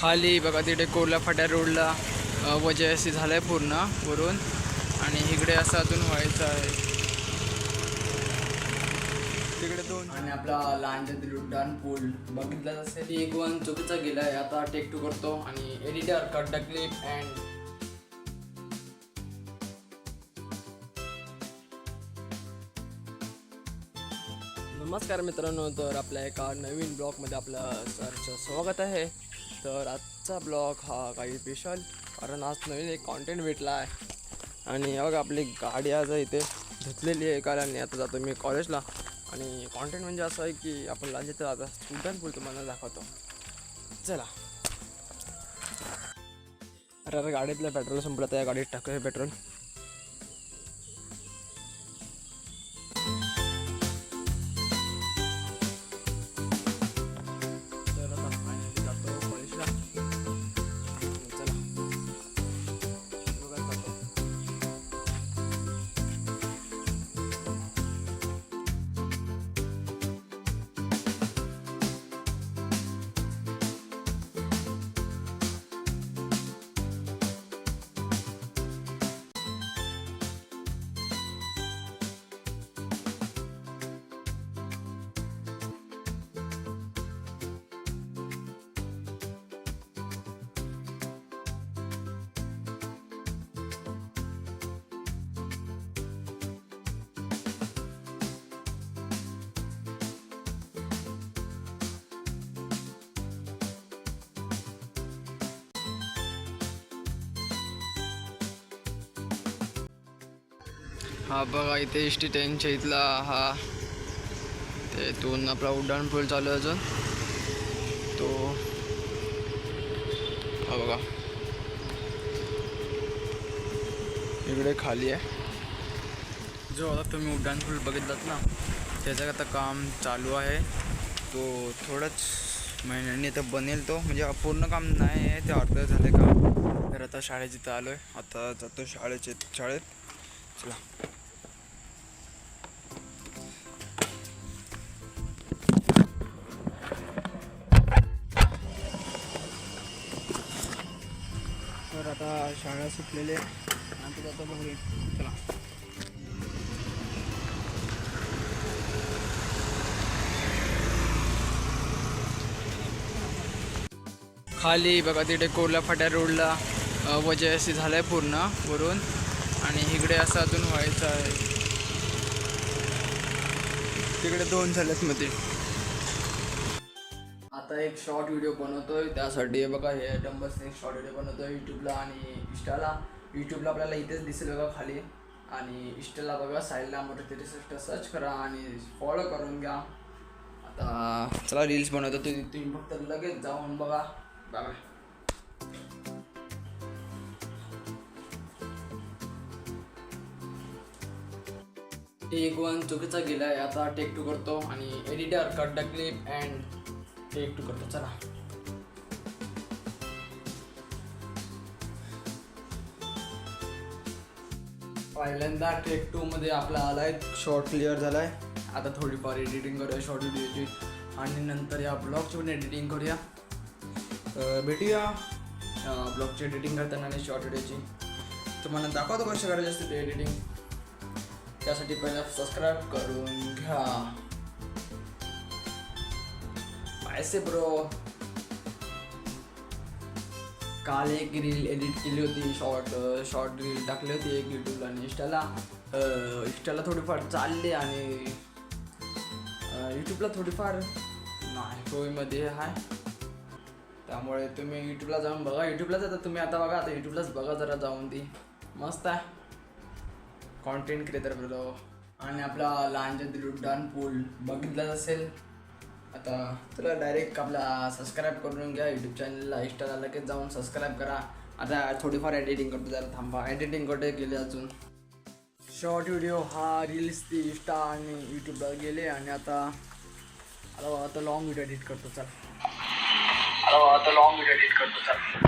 खाली बघा तिकडे कोरला फाट्या रोडला वजय अशी झालंय पूर्ण वरून. आणि इकडे असं अजून व्हायचं आहे. तिकडे दोन आणि आपला लहानच्या उड्डाण पूल बघितलं असेल एक वन चुकीचा गेलाय. आता टेक टू करतो आणि editor cut the clip and नमस्कार मित्रांनो तर आपल्या एका नवीन ब्लॉगमध्ये आपलं सरचं स्वागत आहे. तर आजचा ब्लॉग हा काही स्पेशल कारण आज नवीन एक कॉन्टेंट भेटला आहे. आणि बघा आपली गाडी आज इथे धुतलेली आहे कारण आता जातो मी कॉलेजला आणि कॉन्टेंट म्हणजे असं आहे की आपण लांजेत आता स्टुडंट पूल तुम्हाला दाखवतो. चला. अरे अरे गाडीतलं पेट्रोल संपलं तर या गाडीत टाकूया पेट्रोल हा बघा इथे एस टी टेनच्या इथला हा ते इथून आपला उड्डाण पूल चालू आहे अजून. तो हा बघा. इकडे खाली आहे. जो आता तुम्ही उड्डाण पूल बघितलात ना त्याचं आता काम चालू आहे. तो थोडंच महिन्यांनी आता बनेल तो. म्हणजे पूर्ण काम नाही आहे ते अर्ध झाले काम. तर आता शाळेत जिथं आलो आहे आता जातो शाळेचे शाळेत. चला. तर आता शाळा सुटलेली आहे. आता बघूया चला. खाली बघा तिकडे कोरला फाट्या रोडला अ, वजय अशी झालंय पूर्ण वरून. आणि इकडे असं अजून व्हायचं आहे. तिकडे दोन झाल्यात मध्ये. आता एक शॉर्ट व्हिडिओ बनवतोय. त्यासाठी हे बघा हे डंबल्स एक शॉर्ट व्हिडिओ बनवतोय यूट्यूबला आणि इंस्टाला यूट्यूबला आपल्याला इथेच दिसेल बघा खाली. आणि इंस्टाला बघा साईडला मोठे त्रेसष्ट सर्च करा आणि फॉलो करून घ्या. आता चला रील्स बनवतो. तुम्ही तुम्ही फक्त लगेच जाऊन बघा. बघा टेक वन चुकीचा गेलाय. आता टेक टू करतो. आणि editor cut the clip and take two करतो चला. पहिल्यांदा टेक टू मध्ये आपला आलाय शॉर्ट क्लिअर झालाय. आता थोडीफार एडिटिंग करूया शॉर्ट व्हिडिओची आणि नंतर या ब्लॉगची पण एडिटिंग करूया. भेटूया. ब्लॉगची एडिटिंग करताना आणि शॉर्ट व्हिडिओची तुम्हाला दाखवतो कशा करायची असते ते एडिटिंग त्यासाठी पहिला सबस्क्राईब करून घ्या. ऐसे ब्रो काल एक रील एडिट केली होती शॉर्ट शॉर्ट रील टाकली होती एक यूट्यूबला आणि इंस्टाला इंस्टाला थोडीफार चालली आणि यूट्यूबला थोडीफार नाही होईमध्ये आहे त्यामुळे तुम्ही यूट्यूबला जाऊन बघा. यूट्यूबला जाता तुम्ही आता बघा आता यूट्यूबलाच बघा जरा जाऊन ती. मस्त आहे. कॉन्टेंट क्रिएटर ब्रो आणि आपला लहानच्या उड्डाण पूल बघितलाच असेल. आता तुला डायरेक्ट आपला सबस्क्राईब करून घ्या यूट्यूब चॅनलला इंस्टाला लगेच जाऊन सबस्क्राईब करा. आता थोडीफार एडिटिंग करतो जरा थांबा. एडिटिंग कुठे गेले अजून? शॉर्ट व्हिडिओ हा रील्स ती इंस्टा आणि यूट्यूबला गेले आणि आता आता आता लॉंग व्हिडिओ एडिट करतो चल. आता आता लॉंग व्हिडिओ एडिट करतो चल.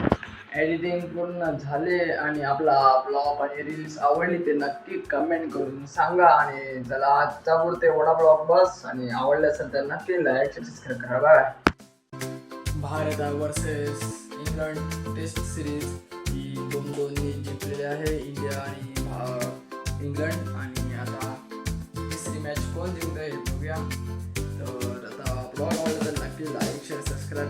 एडिटिंग पूर्ण झाले आणि आपला ब्लॉग आणि रील्स आवडली ते नक्की कमेंट करून सांगा आणि चला आजचा पुरते एवढा ब्लॉग बस आणि आवडलं असेल तर नक्की लाईक सबस्क्राईब करा. Bye Bharat versus England test series ही दोन दोन्ही जिंकलेली आहे. इंडिया आणि इंग्लंड आणि आता तिसरी मॅच कोण जिंकतं आहे बघूया. तर आता ब्लॉग आवडला तर नक्की लाईक शेअर सबस्क्राईब